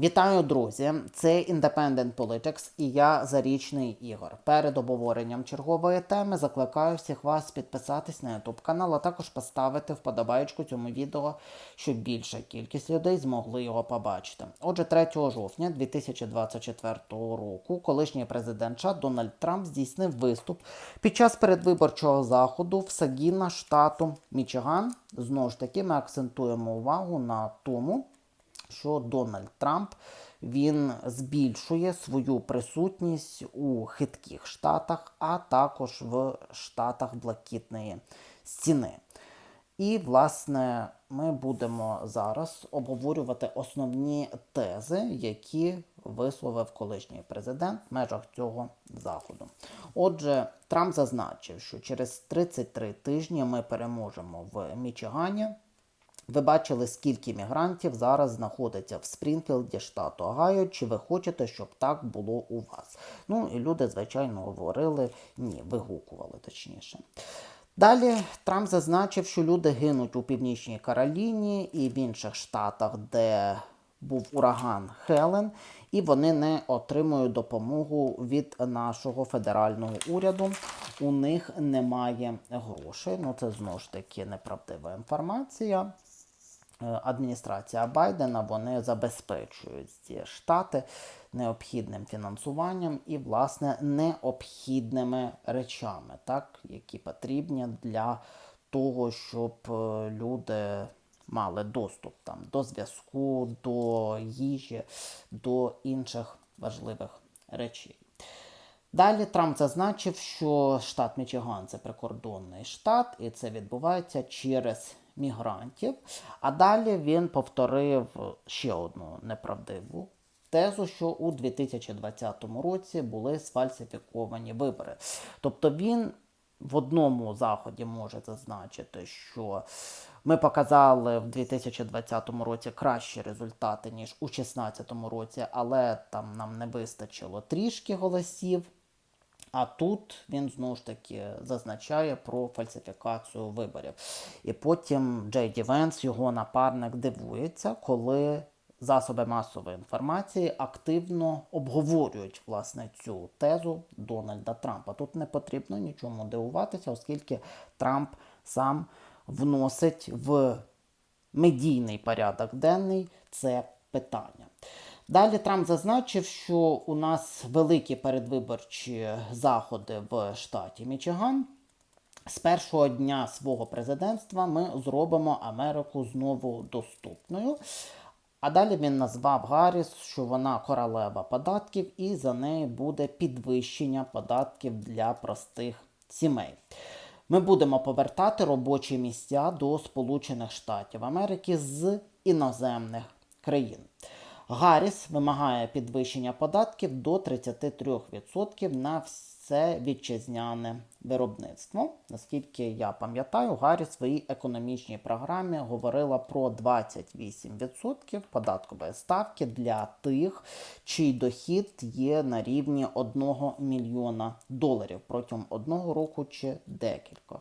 Вітаю, друзі! Це Independent Politics і я Зарічний Ігор. Перед обговоренням чергової теми закликаю всіх вас підписатись на YouTube канал, а також поставити вподобайку цьому відео, щоб більша кількість людей змогли його побачити. Отже, 3 жовтня 2024 року колишній президент США Дональд Трамп здійснив виступ під час передвиборчого заходу в Сагіна, штату Мічиган. Знову ж таки, ми акцентуємо увагу на тому що Дональд Трамп він збільшує свою присутність у хитких штатах, а також в штатах Блакитної стіни. І, власне, ми будемо зараз обговорювати основні тези, які висловив колишній президент в межах цього заходу. Отже, Трамп зазначив, що через 33 тижні ми переможемо в Мічигані. Ви бачили, скільки мігрантів зараз знаходиться в Спрінфілді, штату Огайо. Чи ви хочете, щоб так було у вас? Ну і люди, звичайно, говорили ні, вигукували точніше. Далі Трамп зазначив, що люди гинуть у Північній Кароліні і в інших штатах, де був ураган Хелен, і вони не отримують допомогу від нашого федерального уряду. У них немає грошей. Ну це знову ж таки неправдива інформація. Е, адміністрація Байдена вони забезпечують ці штати необхідним фінансуванням і, власне, необхідними речами, так, які потрібні для того, щоб е, люди мали доступ там, до зв'язку, до їжі, до інших важливих речей. Далі Трамп зазначив, що штат Мічиган це прикордонний штат, і це відбувається через мігрантів. А далі він повторив ще одну неправдиву тезу, що у 2020 році були сфальсифіковані вибори. Тобто він в одному заході може зазначити, що ми показали в 2020 році кращі результати, ніж у 2016 році, але там нам не вистачило трішки голосів. А тут він знову ж таки зазначає про фальсифікацію виборів. І потім Джей Ді Венс, його напарник, дивується, коли засоби масової інформації активно обговорюють власне цю тезу Дональда Трампа. Тут не потрібно нічому дивуватися, оскільки Трамп сам вносить в медійний порядок денний це питання. Далі Трамп зазначив, що у нас великі передвиборчі заходи в штаті Мічиган. З першого дня свого президентства ми зробимо Америку знову доступною. А далі він назвав Гарріс, що вона королева податків, і за нею буде підвищення податків для простих сімей. Ми будемо повертати робочі місця до Сполучених Штатів Америки з іноземних країн. Гарріс вимагає підвищення податків до 33% на все вітчизняне виробництво. Наскільки я пам'ятаю, Гарріс в своїй економічній програмі говорила про 28% податкової ставки для тих, чий дохід є на рівні 1 мільйона доларів протягом одного року чи декількох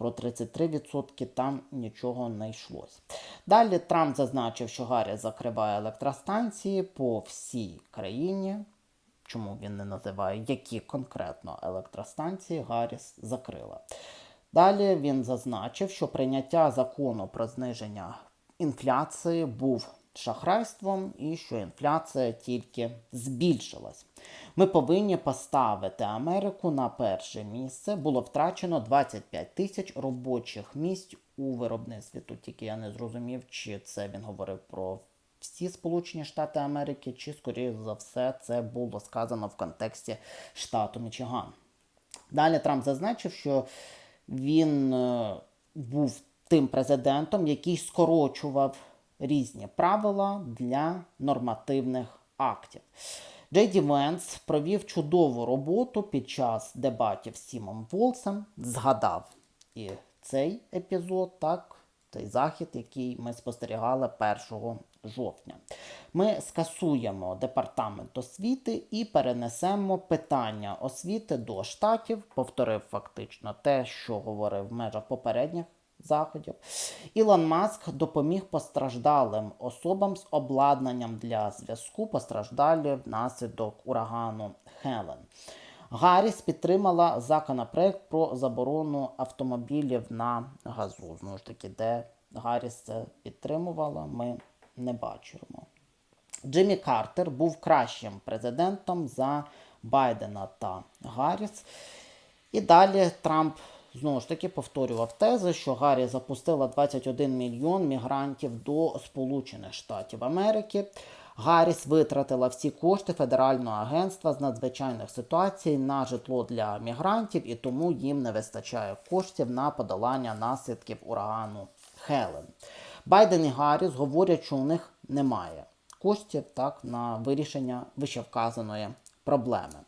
про 33% там нічого не йшлось. Далі Трамп зазначив, що Гаррі закриває електростанції по всій країні. Чому він не називає, які конкретно електростанції Гарріс закрила. Далі він зазначив, що прийняття закону про зниження інфляції був шахрайством і що інфляція тільки збільшилась. Ми повинні поставити Америку на перше місце. Було втрачено 25 тисяч робочих місць у виробництві. Тут тільки я не зрозумів, чи це він говорив про всі Сполучені Штати Америки, чи, скоріше за все, це було сказано в контексті штату Мічиган. Далі Трамп зазначив, що він е, був тим президентом, який скорочував різні правила для нормативних актів. Джей Ді Венс провів чудову роботу під час дебатів з Сімом Волсом, згадав і цей епізод, так, цей захід, який ми спостерігали 1 жовтня. Ми скасуємо департамент освіти і перенесемо питання освіти до штатів, повторив фактично те, що говорив в межах попередніх заходів. Ілон Маск допоміг постраждалим особам з обладнанням для зв'язку, постраждалі внаслідок урагану Хелен. Гарріс підтримала законопроект про заборону автомобілів на газу. Знову ж таки, де Гарріс це підтримувала, ми не бачимо. Джиммі Картер був кращим президентом за Байдена та Гарріс. І далі Трамп знову ж таки повторював тези, що Гаррі запустила 21 мільйон мігрантів до Сполучених Штатів Америки. Гарріс витратила всі кошти Федерального агентства з надзвичайних ситуацій на житло для мігрантів, і тому їм не вистачає коштів на подолання наслідків урагану Хелен. Байден і Гарріс говорять, що у них немає коштів так, на вирішення вищевказаної проблеми.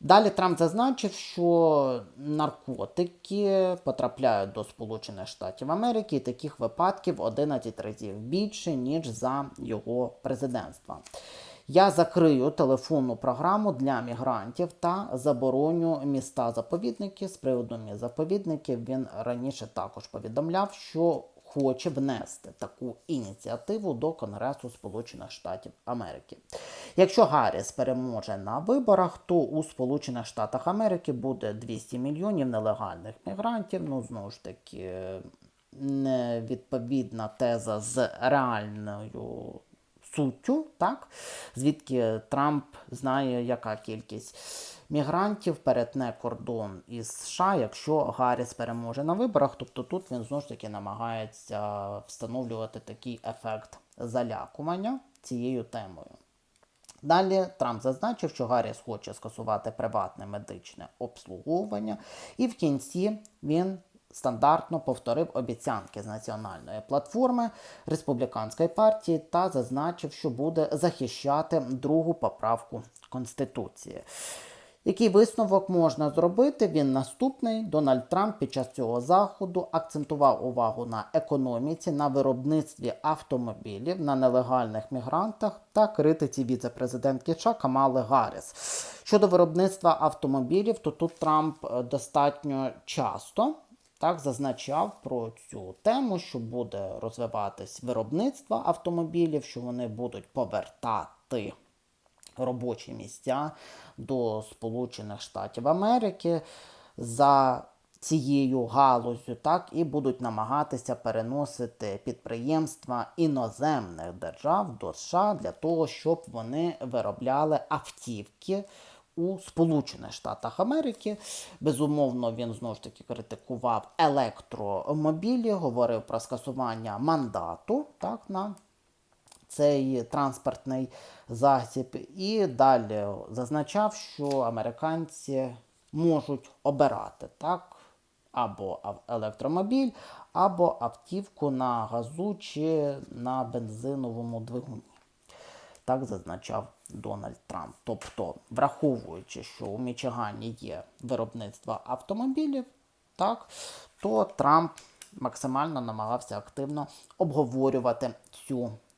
Далі Трамп зазначив, що наркотики потрапляють до Сполучених Штатів Америки, і таких випадків 11 разів більше, ніж за його президентства. Я закрию телефонну програму для мігрантів та забороню міста заповідники. З приводу міст заповідників він раніше також повідомляв, що хоче внести таку ініціативу до Конгресу Сполучених Штатів Америки. Якщо Гарріс переможе на виборах, то у Сполучених Штатах Америки буде 200 мільйонів нелегальних мігрантів. Ну знову ж таки, невідповідна теза з реальною суттю, так? звідки Трамп знає, яка кількість мігрантів перетне кордон із США, якщо Гарріс переможе на виборах. Тобто тут він знову ж таки намагається встановлювати такий ефект залякування цією темою. Далі Трамп зазначив, що Гарріс хоче скасувати приватне медичне обслуговування, і в кінці він стандартно повторив обіцянки з національної платформи республіканської партії та зазначив, що буде захищати другу поправку Конституції. Який висновок можна зробити? Він наступний. Дональд Трамп під час цього заходу акцентував увагу на економіці, на виробництві автомобілів, на нелегальних мігрантах та критиці віце-президентки США Камали Гарріс. Щодо виробництва автомобілів, то тут Трамп е, достатньо часто так зазначав про цю тему, що буде розвиватись виробництво автомобілів, що вони будуть повертати робочі місця до Сполучених Штатів Америки за цією галузю, так і будуть намагатися переносити підприємства іноземних держав до США для того, щоб вони виробляли автівки. У Сполучених Штатах Америки безумовно він знову ж таки критикував електромобілі, говорив про скасування мандату так на цей транспортний засіб, і далі зазначав, що американці можуть обирати так, або електромобіль, або автівку на газу чи на бензиновому двигуні. Так зазначав Дональд Трамп. Тобто, враховуючи, що у Мічигані є виробництво автомобілів, так, то Трамп максимально намагався активно обговорювати цю